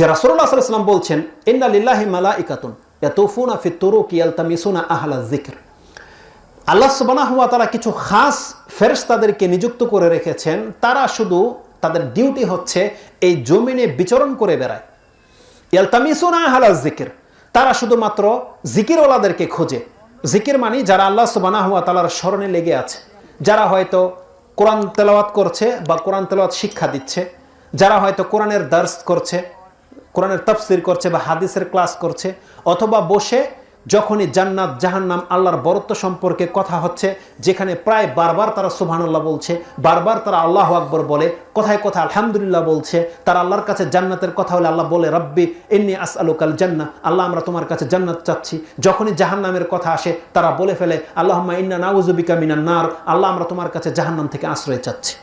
যে আলাইহি ওয়াসাল্লাম বলছেন, ইন্না লিল্লাহি মালাইকাতুন ইয়াতুফুনা ফিত তুরুক ইয়ালতামিসুনা আহলা যিকর। আল্লাহ সুবহানাহু ওয়া তাআলা কিছু খাস ফেরেশতাদেরকে নিযুক্ত করে রেখেছেন। তারা শুধু তাদের ডিউটি হচ্ছে এই জমিনে বিচরণ করে বেড়ায়। ইয়ালতামিসুনা আহলা যিকর। তারা শুধুমাত্র জিকিরওয়ালাদেরকে খোঁজে। জিকির মানে যারা আল্লাহ সুবহানাহু ওয়া তাআলার স্মরণে লেগে আছে। যারা হয়তো কোরআন তেলাওয়াত করছে বা কোরআন তেলাওয়াত শিক্ষা দিচ্ছে। যারা হয়তো কোরআনের দার্স করছে। কোরআনের তফসির করছে বা হাদিসের ক্লাস করছে, অথবা বসে যখনই জান্নাত, জাহান্নাম, আল্লাহর বরত্ব সম্পর্কে কথা হচ্ছে, যেখানে প্রায় বারবার তারা সুবহানাল্লাহ বলছে, বারবার তারা আল্লাহ আকবর বলে, কোথায় কোথায় আলহামদুলিল্লাহ বলছে, তারা আল্লাহর কাছে জান্নাতের কথা হলে আল্লাহ বলে, রব্বি এমনি আস আলুকাল জান্না আল্লাহ আমরা তোমার কাছে জান্নাত চাচ্ছি। যখনই জাহান্নামের কথা আসে, তারা বলে ফেলে আল্লাহ ইন্না নাউজুবিকা মিনান নার আল্লাহ আমরা তোমার কাছে জাহান্নাম থেকে আশ্রয় চাচ্ছি।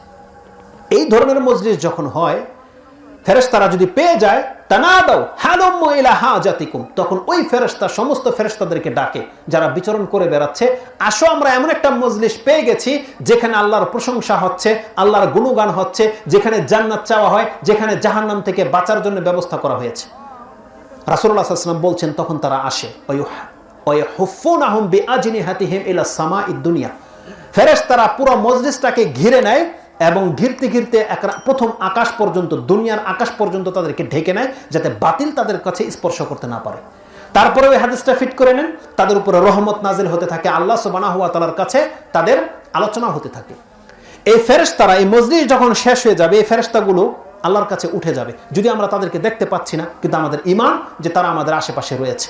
এই ধরনের মজলিস যখন হয় ফেরেশতারা যদি পেয়ে যায় তানাদাও হালুম্ম ইলা হাজাতিকুম, তখন ওই ফেরেশতা, সমস্ত ফেরেশতাদেরকে ডাকে, যারা বিচরণ করে বেড়াচ্ছে। আসো, আমরা এমন একটা মজলিস পেয়ে গেছি, যেখানে আল্লাহর প্রশংসা হচ্ছে, আল্লাহর গুণগান হচ্ছে, যেখানে জান্নাত চাওয়া হয়, যেখানে জাহান্নাম থেকে বাঁচার জন্য ব্যবস্থা করা হয়েছে। আলাইহি ওয়াসাল্লাম বলছেন, তখন তারা আসে ওই হুফুনাহুম বিআজনিহাতিহিম ইলা সামাইদ দুনিয়া ফেরেশতারা পুরো মজলিসটাকে ঘিরে নেয় এবং ঘিরতে ঘিরতে এক প্রথম আকাশ পর্যন্ত, দুনিয়ার আকাশ পর্যন্ত তাদেরকে ঢেকে নেয়, যাতে বাতিল তাদের কাছে স্পর্শ করতে না পারে। তারপরে ওই হাদিসটা ফিট করে নেন, তাদের উপরে রহমত নাজিল হতে থাকে, আল্লাহ সুবানা হুয়া তালার কাছে তাদের আলোচনা হতে থাকে। এই ফেরেশতারা, এই মজলিস যখন শেষ হয়ে যাবে, এই ফেরেশতাগুলো আল্লাহর কাছে উঠে যাবে। যদি আমরা তাদেরকে দেখতে পাচ্ছি না, কিন্তু আমাদের ইমান যে তারা আমাদের আশেপাশে রয়েছে।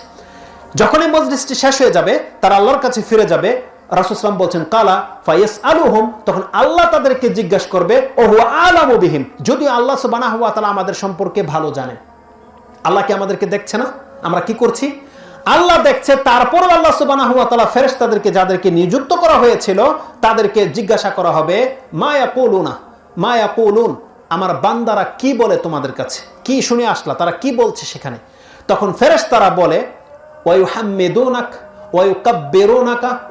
যখন এই মজলিসটি শেষ হয়ে যাবে, তারা আল্লাহর কাছে ফিরে যাবে রাসুসলাম বলছেন, কালা ফাইস আলু হোম তখন আল্লাহ তাদেরকে জিজ্ঞাসা করবে, ও হুয়া আলামু বিহিম যদিও আল্লাহ সুবানা হুয়া তালা আমাদের সম্পর্কে ভালো জানেন। আল্লাহ কি আমাদেরকে দেখছে না? আমরা কি করছি? আল্লাহ দেখছে, তারপরও আল্লাহ সুবানা হুয়া তালা ফেরেস তাদেরকে যাদেরকে নিযুক্ত করা হয়েছিল, তাদেরকে জিজ্ঞাসা করা হবে মায়া কৌলুনা মায়া কৌলুন আমার বান্দারা কি বলে তোমাদের কাছে? কি শুনে আসলা? তারা কি বলছে সেখানে? তখন ফেরেস তারা বলে, ওয়ু হাম্মেদুনাক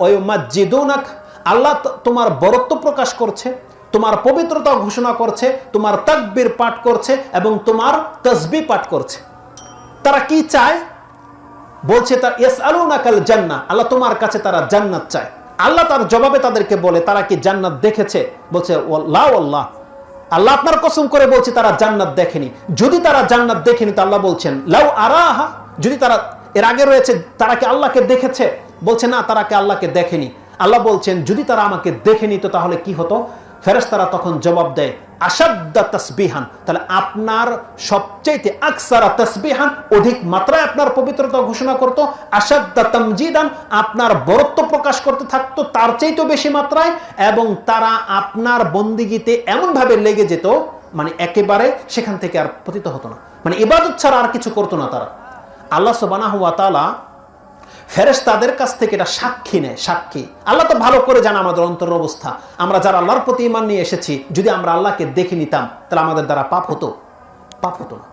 ওয়ু মাজ্জিদুনাক আল্লাহ তোমার বরত্ব প্রকাশ করছে, তোমার পবিত্রতা ঘোষণা করছে, তোমার তাকবির পাঠ করছে এবং তোমার তসবি পাঠ করছে। তারা কি চায়? বলছে তার ইয়েস আলু নাকাল জান্না আল্লাহ তোমার কাছে তারা জান্নাত চায়। আল্লাহ তার জবাবে তাদেরকে বলে, তারা কি জান্নাত দেখেছে? বলছে আল্লাহ আল্লাহ আপনার কসম করে বলছে, তারা জান্নাত দেখেনি। যদি তারা জান্নাত দেখেনি, তো আল্লাহ বলছেন, লাউ আরাহা, যদি তারা এর আগে রয়েছে, তারা কি আল্লাহকে দেখেছে? বলছে, না, তারা কি আল্লাহকে দেখেনি। আল্লাহ বলছেন, যদি তারা আমাকে দেখেনি তো তাহলে কি হতো? ফেরেশতারা তখন জবাব দেয় আসাদ্দা তসবিহান। তাহলে আপনার সবচেয়ে আকসারা তসবিহান অধিক মাত্রায় আপনার পবিত্রতা ঘোষণা করতো আসাদ্দা তমজিদান আপনার বরত্ব প্রকাশ করতে থাকতো তার চাইতেও বেশি মাত্রায়, এবং তারা আপনার বন্দিগিতে এমনভাবে লেগে যেত মানে একেবারে সেখান থেকে আর পতিত হতো না। মানে ইবাদত ছাড়া আর কিছু করতো না তারা। আল্লাহ সবানা হুয়া তালা ফেরেস তাদের কাছ থেকে এটা সাক্ষী নেয়, সাক্ষী। আল্লাহ তো ভালো করে জানা আমাদের অন্তর অবস্থা। আমরা যারা আল্লাহর প্রতি ইমান নিয়ে এসেছি, যদি আমরা আল্লাহকে দেখে নিতাম, তাহলে আমাদের দ্বারা পাপ হতো। পাপ হতো না।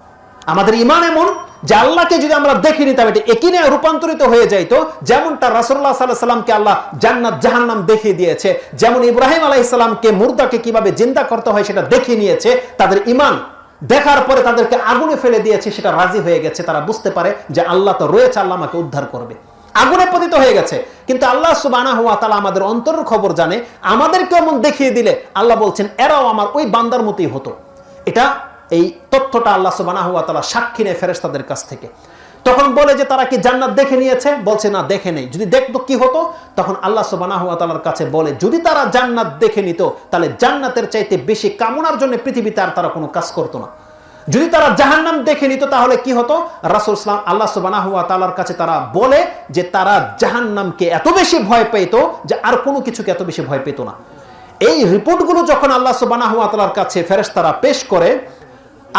আমাদের ইমান এমন যে আল্লাহকে যদি আমরা দেখে নিতাম, এটা একিনে রূপান্তরিত হয়ে যাইতো, যেমনটা রাসুল্লাহ সাল্লাহ সাল্লামকে আল্লাহ জান্নাত, জাহান্নাম দেখিয়ে দিয়েছে, যেমন ইব্রাহিম আলাইসাল্লামকে মুর্দাকে কীভাবে জিন্দা করতে হয় সেটা দেখে নিয়েছে, তাদের ইমান দেখার পরে তাদেরকে আগুনে ফেলে দিয়েছে, সেটা রাজি হয়ে গেছে, তারা বুঝতে পারে যে আল্লাহ তো রয়েছে, আল্লাহ আমাকে উদ্ধার করবে। আগুনে পতিত হয়ে গেছে। কিন্তু আল্লাহ সুবানা হুয়া তালা আমাদের অন্তরের খবর জানে আমাদেরকে এমন দেখিয়ে দিলে আল্লাহ বলছেন, এরাও আমার ওই বান্দার মতোই হতো। এটা এই তথ্যটা আল্লাহ সুবানা হুয়া তালা সাক্ষী নেয় ফেরেস্তাদের কাছ থেকে। তখন বলে যে, তারা কি জান্নাত দেখে নিয়েছে? বলছে, না, দেখে নেই। যদি দেখতো কি হতো? তখন আল্লাহ সুবানা তালার কাছে বলে, যদি তারা জান্নাত দেখে নিত, তাহলে জান্নাতের চাইতে বেশি কামনার জন্য পৃথিবীতে আর তারা কোনো কাজ করতো না। যদি তারা জাহান্নাম দেখে নিত, তাহলে কি হতো? রাসুল ইসলাম আল্লাহ সুবানাহুয়া তালার কাছে তারা বলে যে, তারা জাহান্নামকে এত বেশি ভয় পেত যে, আর কোনো কিছুকে এত বেশি ভয় পেত না। এই রিপোর্টগুলো যখন আল্লাহ সুবানাহুয়া তালার কাছে ফেরেস তারা পেশ করে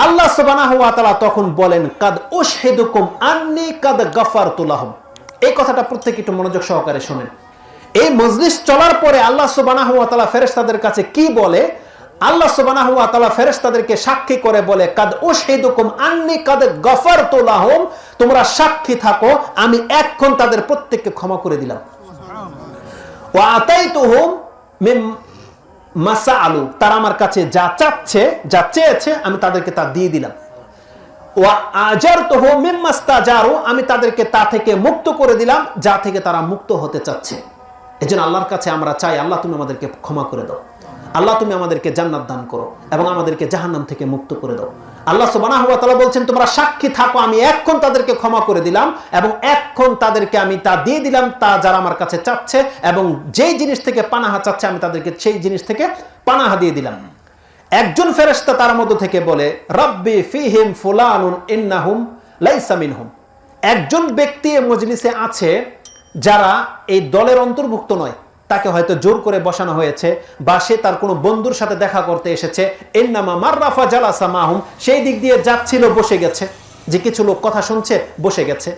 আল্লাহ সুবানাহুয়া তালা তখন বলেন, কাদ ও সেদুকুম আন্নি কাদ গফার তুলাহম এই কথাটা প্রত্যেকে একটু মনোযোগ সহকারে শোনেন। এই মজলিস চলার পরে আল্লাহ সুবানাহুয়া তালা ফেরেস্তাদের কাছে কি বলে? আল্লাহ সুবহানাহু ওয়া তাআলা ফেরেশতাদেরকে সাক্ষী করে বলে, কাদ উশহিদুকুম আন্নি কাদ গফারতু লাহুম, তোমরা সাক্ষী থাকো, আমি এখন তাদের প্রত্যেককে ক্ষমা করে দিলাম। ও আতাই তো আতাইতুহুম মিম মাসাআলু তারা আমার কাছে যা চাচ্ছে, যা চেয়েছে, আমি তাদেরকে তা দিয়ে দিলাম। আমি তাদেরকে তা থেকে মুক্ত করে দিলাম, যা থেকে তারা মুক্ত হতে চাচ্ছে। এই জন্য আল্লাহর কাছে আমরা চাই, আল্লাহ তুমি আমাদেরকে ক্ষমা করে দাও। আল্লাহ তুমি আমাদেরকে জান্নাত দান করো এবং আমাদেরকে জাহান্নাম থেকে মুক্ত করে দাও। আল্লাহ সুবহানাহু ওয়া তাআলা বলছেন, তোমরা সাক্ষী থাকো, আমি এক্ষণ তাদেরকে ক্ষমা করে দিলাম এবং এক্ষণ তাদেরকে আমি তা দিয়ে দিলাম, তা যারা আমার কাছে চাচ্ছে এবং যেই জিনিস থেকে পানাহা চাচ্ছে, আমি তাদেরকে সেই জিনিস থেকে পানাহা দিয়ে দিলাম। একজন ফেরেশতা তার মধ্য থেকে বলে, রব্বি ফিহিম ফুলানুন ইন্নাহুম লাইসা হুম একজন ব্যক্তি মজলিসে আছে যারা এই দলের অন্তর্ভুক্ত নয় তাকে হয়তো জোর করে বসানো হয়েছে বা সে তার কোনো বন্ধুর সাথে দেখা করতে এসেছে। এন্নামা মাররাফা জালাসা মাহুম, সেই দিক দিয়ে যাচ্ছিল, বসে গেছে। যে কিছু লোক কথা শুনছে, বসে গেছে।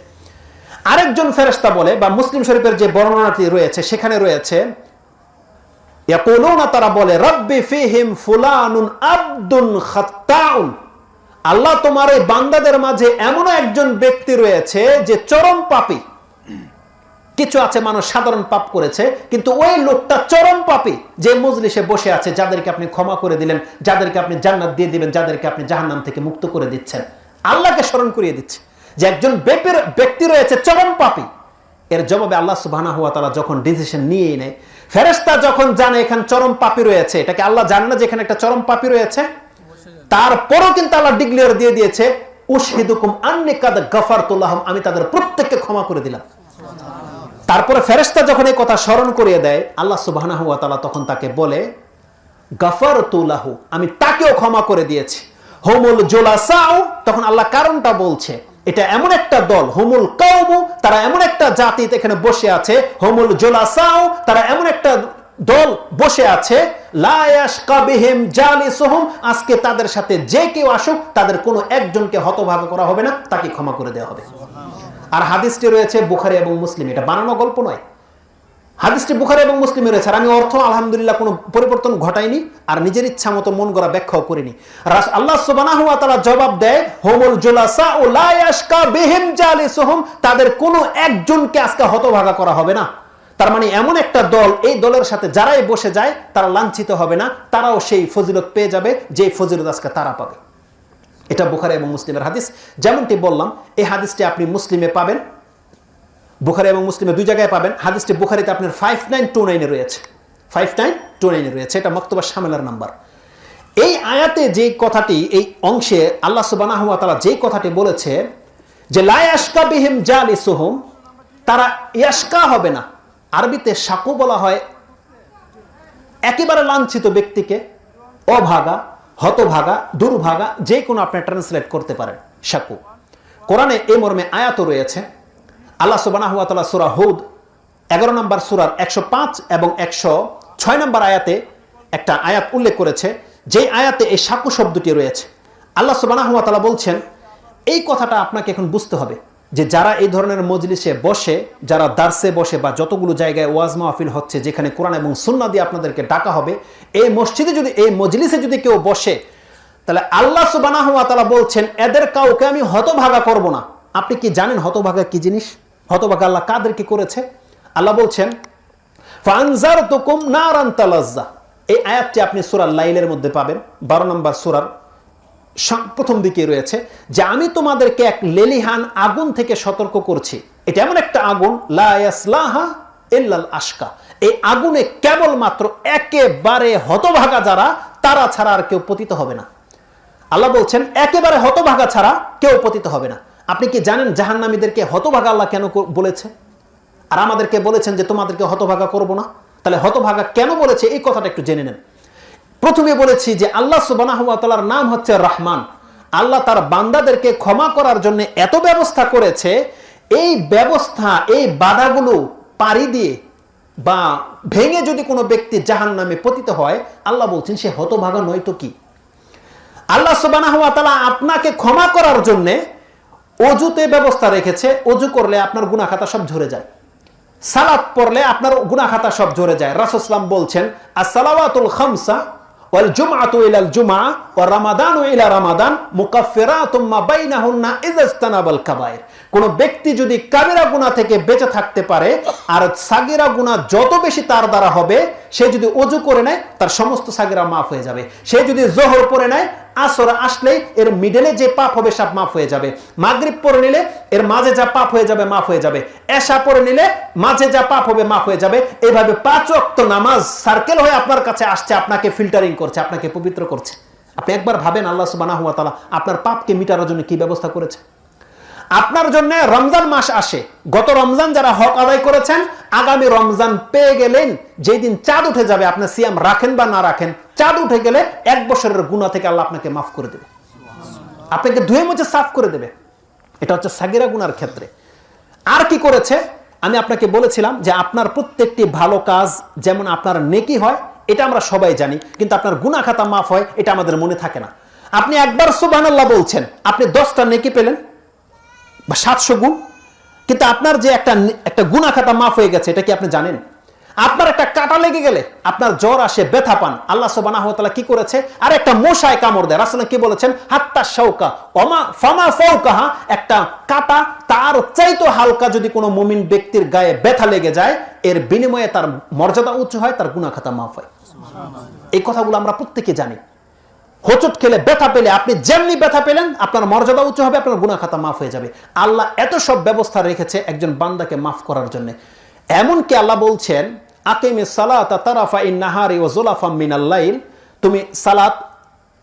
আরেকজন ফেরেশতা বলে, বা মুসলিম শরীফের যে বর্ণনাটি রয়েছে, সেখানে রয়েছে তারা বলে, রব্বি ফিহিম ফুলানুন আব্দুন খাত্তাউন। আল্লাহ তোমার এই বান্দাদের মাঝে এমন একজন ব্যক্তি রয়েছে যে চরম পাপী। কিছু আছে মানুষ সাধারণ পাপ করেছে, কিন্তু ওই লোকটা চরম পাপী। যে মজলিসে বসে আছে, যাদেরকে আপনি ক্ষমা করে দিলেন, যাদেরকে আপনি জান্নাত দিয়ে দিবেন, যাদেরকে আপনি জাহান্নাম থেকে মুক্ত করে দিচ্ছেন। আল্লাহকে স্মরণ করিয়ে দিচ্ছে যে একজন ব্যক্তি রয়েছে, চরম পাপী। এর জবাবে আল্লাহ সুবহানাহু হুয়া তাআলা যখন ডিসিশন নিয়ে নেয়, ফেরেশতা যখন জানে এখানে চরম পাপী রয়েছে, এটাকে আল্লাহ জানে না যে এখানে একটা চরম পাপী রয়েছে, তারপরও কিন্তু আল্লাহ ডিক্লেয়ার দিয়ে দিয়েছে, উশহিদুকুম আন্নি কাদ গাফারতুল্লাহম আমি তাদের প্রত্যেককে ক্ষমা করে দিলাম। তারপরে ফেরেশতা যখন এই কথা স্মরণ করিয়ে দেয়, আল্লাহ সুবহানাহু ওয়া তাআলা তখন তাকে বলে গাফারতুল্লাহু আমি তাকেও ক্ষমা করে দিয়েছি। হোমুল জোলাসাও তখন আল্লাহ কারণটা বলছে, এটা এমন একটা দল, হোমুল কাউমু তারা এমন একটা জাতি এখানে বসে আছে, হোমুল জোলাসাও তারা এমন একটা দল বসে আছে আজকে তাদের সাথে যে কেউ আসুক, তাদের কোনো একজনকে হতভাগা করা হবে না, তাকে ক্ষমা করে দেওয়া হবে। আর হাদিসটি রয়েছে বুখারি এবং মুসলিম। এটা বানানো গল্প নয়। হাদিসটি বুখারি এবং মুসলিমে রয়েছে। আর আমি অর্থ, আলহামদুলিল্লাহ, কোনো পরিবর্তন ঘটাইনি আর নিজের ইচ্ছা মতো মন গড়া ব্যাখ্যাও করিনি। আল্লাহ ওয়া তাআলা জবাব দেয়, হোমুল জুলাসা ও লা ইয়াশকা বিহিম জালিসুহুম তাদের কোনো একজনকে আজকে হতভাগা করা হবে না। তার মানে এমন একটা দল, এই দলের সাথে যারাই বসে যায়, তারা লাঞ্ছিত হবে না। তারাও সেই ফজিলত পেয়ে যাবে যে ফজিলত আজকে তারা পাবে। এটা বুখারি এবং মুসলিমের হাদিস। যেমনটি বললাম, এই হাদিসটি আপনি মুসলিমে পাবেন, বুখারি এবং মুসলিমে দুই জায়গায় পাবেন। হাদিসটি বুখারিতে আপনার ফাইভ নাইন টু নাইনে রয়েছে। ফাইভ নাইন টু নাইনে রয়েছে, এটা মক্তবা সামেলার নাম্বার। এই আয়াতে যে কথাটি, এই অংশে আল্লাহ সুবাহ তালা যেই কথাটি বলেছে যে লায়াসকা বিহিম জালিসুহুম তারা ইয়াসকা হবে না। আরবিতে সাকু বলা হয়, একেবারে লাঞ্ছিত ব্যক্তিকে, অভাগা হতভাগা, দুর্ভাগা, যে কোনো আপনি ট্রান্সলেট করতে পারেন। শাকু কোরআনে এই মর্মে আয়াতও রয়েছে। আল্লাহ সুবাহ সুরা হুদ, এগারো নম্বর সুরার একশো পাঁচ এবং একশো ছয় নম্বর আয়াতে একটা আয়াত উল্লেখ করেছে, যে আয়াতে এই সাকু শব্দটি রয়েছে। আল্লাহ সুবাহ বলছেন, এই কথাটা আপনাকে এখন বুঝতে হবে। যে যারা এই ধরনের মজলিসে বসে, যারা দার্সে বসে বা যতগুলো জায়গায় ওয়াজ মাহফিল হচ্ছে, যেখানে কোরআন এবং সুন্না দিয়ে আপনাদেরকে ডাকা হবে, এই মসজিদে যদি, এই মজলিসে যদি কেউ বসে, তাহলে আল্লাহ সুবানাহ তালা বলছেন, এদের কাউকে আমি হতভাগা করব না। আপনি কি জানেন হতভাগা কি জিনিস? হতভাগা আল্লাহ কাদের কি করেছে? আল্লাহ বলছেন ফানজার তুকুম নারান তালাজ্জা। এই আয়াতটি আপনি সুরার লাইলের মধ্যে পাবেন, বারো নম্বর সুরার প্রথম দিকে রয়েছে যে আমি তোমাদেরকে এক লেলিহান আগুন থেকে সতর্ক করছি। এটা এমন একটা আগুন লায়াসলাহা ইল্লাল আশকা। এই আগুনে কেবলমাত্র একেবারে হতভাগা যারা, তারা ছাড়া আর কেউ পতিত হবে না। আল্লাহ বলছেন, একেবারে হতভাগা ছাড়া কেউ পতিত হবে না। আপনি কি জানেন জাহান্নামীদেরকে হতভাগা আল্লাহ কেন বলেছে? আর আমাদেরকে বলেছেন যে তোমাদেরকে হতভাগা করব না। তাহলে হতভাগা কেন বলেছে? এই কথাটা একটু জেনে নেন। প্রথমে বলেছি যে আল্লাহ সুবানার নাম হচ্ছে রহমান। আল্লাহ তার বান্দাদেরকে ক্ষমা করার জন্য এত ব্যবস্থা করেছে, এই ব্যবস্থা, এই বাধাগুলো পাড়ি দিয়ে বা ভেঙে যদি কোনো ব্যক্তি জাহান নামে পতিত হয়, আল্লাহ বলছেন সে হতভাগা নয় তো কি? আল্লাহ সুবাহ আপনাকে ক্ষমা করার জন্যে অজুতে ব্যবস্থা রেখেছে। অজু করলে আপনার গুনা খাতা সব ঝরে যায়। সালাত পড়লে আপনার গুনা খাতা সব ঝরে যায়। রাসুসলাম বলছেন আর সালাওয়াতুল খামসা কোন ব্যক্তি যদি কাবিরা গুনাহ থেকে বেঁচে থাকতে পারে, আর সাগিরা গুনাহ যত বেশি তার দ্বারা হবে, সে যদি অজু করে নেয়, তার সমস্ত সাগিরা মাফ হয়ে যাবে। সে যদি জোহর পড়ে নেয় আসর আসলেই এর মিডলে যে পাপ হবে সব মাফ হয়ে যাবে। মাগরীব পরে নিলে এর মাঝে যা পাপ হয়ে যাবে মাফ হয়ে যাবে। এশা পরে নিলে মাঝে যা পাপ হবে মাফ হয়ে যাবে। এইভাবে পাঁচ অক্ত নামাজ সার্কেল হয়ে আপনার কাছে আসছে, আপনাকে ফিল্টারিং করছে, আপনাকে পবিত্র করছে। আপনি একবার ভাবেন আল্লাহ সুবাহ আপনার পাপকে মিটানোর জন্য কি ব্যবস্থা করেছে? আপনার জন্য রমজান মাস আসে। গত রমজান যারা হক আদায় করেছেন, আগামী রমজান পেয়ে গেলেন যেই দিন চাঁদ উঠে যাবে আপনি সিয়াম রাখেন বা না রাখেন, চাঁদ উঠে গেলে এক বছরের গুণা থেকে আল্লাহ আপনাকে মাফ করে দেবে। আপনাকে ধুয়ে মুছে সাফ করে দেবে। এটা হচ্ছে সাগিরা গুনার ক্ষেত্রে। আর কি করেছে? আমি আপনাকে বলেছিলাম যে আপনার প্রত্যেকটি ভালো কাজ যেমন আপনার নেকি হয়, এটা আমরা সবাই জানি, কিন্তু আপনার গুনা খাতা মাফ হয়, এটা আমাদের মনে থাকে না। আপনি একবার সুবাহ বলছেন, আপনি দশটা নেকি পেলেন? বা সাতশো গুণ। কিন্তু আপনার যে একটা একটা গুণা খাতা মাফ হয়ে গেছে, এটা কি আপনি জানেন? আপনার একটা কাটা লেগে গেলে আপনার জ্বর আসে, ব্যথা পান। আল্লাহ সুবাহ কি করেছে? আর একটা মশায় কামড় দেয়। রাসুল কি বলেছেন? হাত্তা শৌকা অমা ফামা ফৌকাহা একটা কাটা তার চাইতো হালকা যদি কোনো মুমিন ব্যক্তির গায়ে ব্যথা লেগে যায়, এর বিনিময়ে তার মর্যাদা উঁচু হয়, তার গুণা খাতা মাফ হয়। এই কথাগুলো আমরা প্রত্যেকে জানি। হোচট খেলে ব্যথা পেলে, আপনি যেমনি ব্যথা পেলেন, আপনার মর্যাদা উচ্চ হবে, আপনার গুণা খাতা মাফ হয়ে যাবে। আল্লাহ এত সব ব্যবস্থা রেখেছে একজন বান্দাকে মাফ করার জন্য। এমনকি আল্লাহ বলছেন, আকিমি সালাত তারাফা ইন নাহারি ও জোলাফা মিনাল্লাইল তুমি সালাত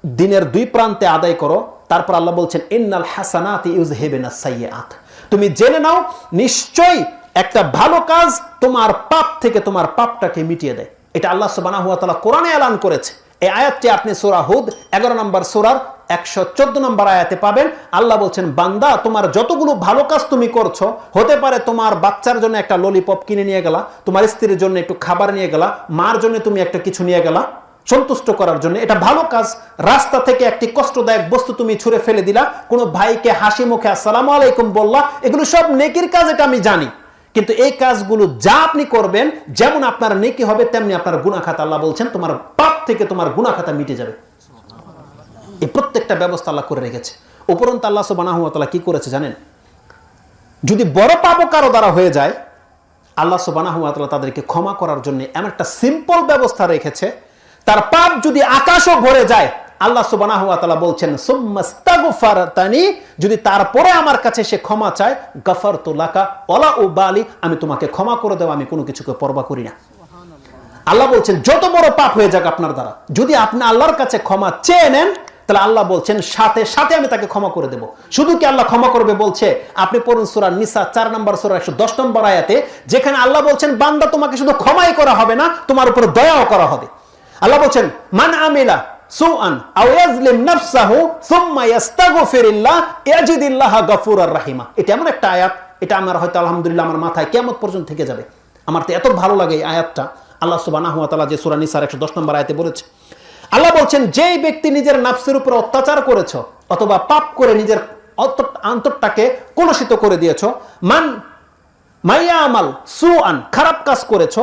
দিনের দুই প্রান্তে আদায় করো, তারপর আল্লাহ বলছেন, ইন্নাল হাসানাত ইউজ হেবেনা সাইয়াত তুমি জেনে নাও, নিশ্চয়ই একটা ভালো কাজ তোমার পাপ থেকে তোমার পাপটাকে মিটিয়ে দেয়। এটা আল্লাহ সুবহানাহু ওয়া তাআলা কোরআনে এলান করেছে। এই আয়াতটি আপনি সোরা হুদ এগারো নম্বর সোরার একশো চোদ্দ নম্বর আয়াতে পাবেন। আল্লাহ বলছেন, বান্দা, তোমার যতগুলো ভালো কাজ তুমি করছ, হতে পারে তোমার বাচ্চার জন্য একটা ললিপপ কিনে নিয়ে গেলা, তোমার স্ত্রীর জন্য একটু খাবার নিয়ে গেলা, মার জন্য তুমি একটা কিছু নিয়ে গেলা, সন্তুষ্ট করার জন্য। এটা ভালো কাজ, রাস্তা থেকে একটি কষ্টদায়ক বস্তু তুমি ছুঁড়ে ফেলে দিলা, কোনো ভাইকে হাসি মুখে আসসালাম আলাইকুম বললা, এগুলো সব নেকির কাজ, এটা আমি জানি। কিন্তু এই কাজগুলো যা আপনি করবেন, যেমন আপনার নেকি হবে, তেমনি আপনার গুণাখাতা আল্লাহ বলছেন, তোমার পাপ থেকে তোমার গুণাখাতা মিটে যাবে। এই প্রত্যেকটা ব্যবস্থা আল্লাহ করে রেখেছে। উপরন্ত আল্লাহ সুবাহ কি করেছে জানেন? যদি বড় পাপও কারও দ্বারা হয়ে যায়, আল্লাহ সুবাহ তাদেরকে ক্ষমা করার জন্য এমন একটা সিম্পল ব্যবস্থা রেখেছে। তার পাপ যদি আকাশও ভরে যায়, আল্লাহ সুবাহ বলছেন যদি তারপরে আমার কাছে সে ক্ষমা চায় গফর তোলাকা ওলা ও বালি আমি তোমাকে ক্ষমা করে দেবো, আমি কোনো কিছুকে পরবা করি না। আল্লাহ বলছেন, যত বড় পাপ হয়ে যাক আপনার দ্বারা, যদি আপনি আল্লাহর কাছে ক্ষমা চেয়ে নেন, তাহলে আল্লাহ বলছেন, সাথে সাথে আমি তাকে ক্ষমা করে দেব। শুধু কি আল্লাহ ক্ষমা করবে বলছে? আপনি পড়ুন সুরা নিসা, চার নম্বর সুরা, একশো দশ নম্বর আয়াতে, যেখানে আল্লাহ বলছেন, বান্দা তোমাকে শুধু ক্ষমাই করা হবে না, তোমার উপর দয়াও করা হবে। আল্লাহ বলছেন, মান আমিলা সুআন আও ইয়াজলিম নাফসাহু সুম্মা ইয়াস্তাগফিরুল্লাহ ইয়াজিদিল্লাহ গফুরার রাহিমা। এটা এমন একটা আয়াত, এটা আমার হয়তো আলহামদুলিল্লাহ আমার মাথায় কেমন পর্যন্ত থেকে যাবে। আমার তো এত ভালো লাগে এই আয়াতটা। আল্লাহ তাআলা যে সূরা নিসার 110 নম্বর আয়াতে বলেছে, আল্লাহ বলছেন, যেই ব্যক্তি নিজের নাফসের উপর অত্যাচার করেছ অথবা পাপ করে নিজের অন্তরটাকে কলুষিত করে দিয়েছ, মান, মাইয়া আমাল সুআন, খারাপ কাজ করেছ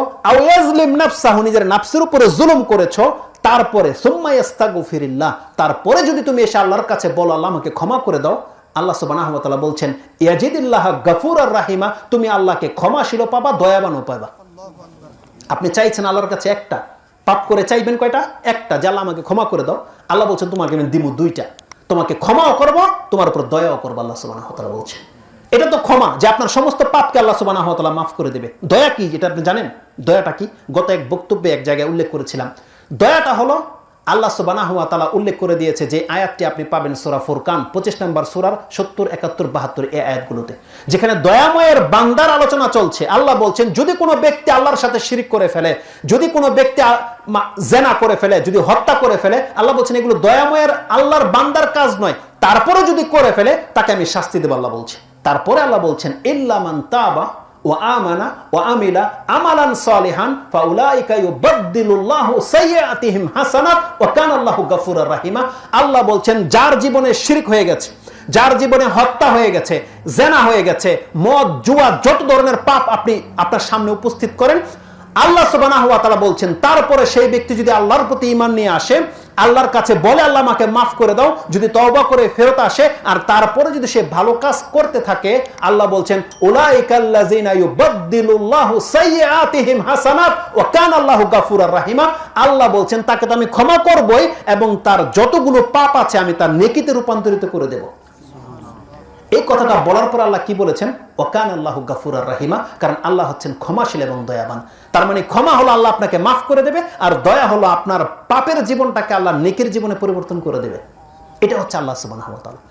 ইয়াজলিম নাফসাহু, নিজের নাফসের উপরে জুলুম করেছ, তারপরে ফিরিল্লাহ তারপরে যদি তুমি এসে আল্লাহর কাছে বলো, আল্লাহ আমাকে ক্ষমা করে দাও, আল্লাহ সুবাহ বলছেন, ইয়াজিদুল্লাহ গফুর আর রাহিমা, তুমি আল্লাহকে ক্ষমাশীল পাবা, দয়াবানও পাবা। আপনি চাইছেন আল্লাহর কাছে একটা, পাপ করে চাইবেন কয়টা? একটা। যে আমাকে ক্ষমা করে দাও। আল্লাহ বলছেন, তোমাকে আমি দিমু দুইটা। তোমাকে ক্ষমাও করব, তোমার উপর দয়াও করব, আল্লাহ সুবাহ বলছে এটা তো ক্ষমা, যে আপনার সমস্ত পাপকে আল্লাহ সুবাহ মাফ করে দেবে। দয়া কি? এটা আপনি জানেন? দয়াটা কি? গত এক বক্তব্যে এক জায়গায় উল্লেখ করেছিলাম। দয়াটা হলো আল্লাহ সুবানা হুয়া তালা উল্লেখ করে দিয়েছে যে আয়াতটি আপনি পাবেন সোরা ফুরকান, পঁচিশ নম্বর সোরার সত্তর, একাত্তর, বাহাত্তর এই আয়াতগুলোতে। যেখানে দয়াময়ের বান্দার আলোচনা চলছে। আল্লাহ বলছেন, যদি কোনো ব্যক্তি আল্লাহর সাথে শিরিক করে ফেলে, যদি কোনো ব্যক্তি জেনা করে ফেলে, যদি হত্যা করে ফেলে, আল্লাহ বলছেন, এগুলো দয়াময়ের আল্লাহর বান্দার কাজ নয়। তারপরে যদি করে ফেলে, তাকে আমি শাস্তি দেব, আল্লাহ বলছে। তারপরে আল্লাহ বলছেন ইল্লামান তাবা বলছেন, যার জীবনে শিরক হয়ে গেছে, যার জীবনে হত্যা হয়ে গেছে, জেনা হয়ে গেছে, মদ, জুয়া, যত ধরনের পাপ আপনি আপনার সামনে উপস্থিত করেন, আল্লাহ সুবহানাহু ওয়া তাআলা বলছেন, তারপরে সেই ব্যক্তি যদি আল্লাহর প্রতি ঈমান নিয়ে আসে আল্লাহর কাছে বলে আল্লাহ আমাকে মাফ করে দাও, যদি তওবা করে ফেরত আসে, আর তারপরে যদি সে ভালো কাজ করতে থাকে, আল্লাহ বলছেন আল্লাহ বলছেন, তাকে তো আমি ক্ষমা করবই এবং তার যতগুলো পাপ আছে, আমি তার নেকিতে রূপান্তরিত করে দেব। এই কথাটা বলার পর আল্লাহ কি বলেছেন? ওকান আল্লাহ গাফুর আর রাহিমা, কারণ আল্লাহ হচ্ছেন ক্ষমাশীল এবং দয়াবান। তার মানে ক্ষমা হলো আল্লাহ আপনাকে মাফ করে দেবে, আর দয়া হলো আপনার পাপের জীবনটাকে আল্লাহ নেকের জীবনে পরিবর্তন করে দেবে। এটা হচ্ছে আল্লাহ সুবাহ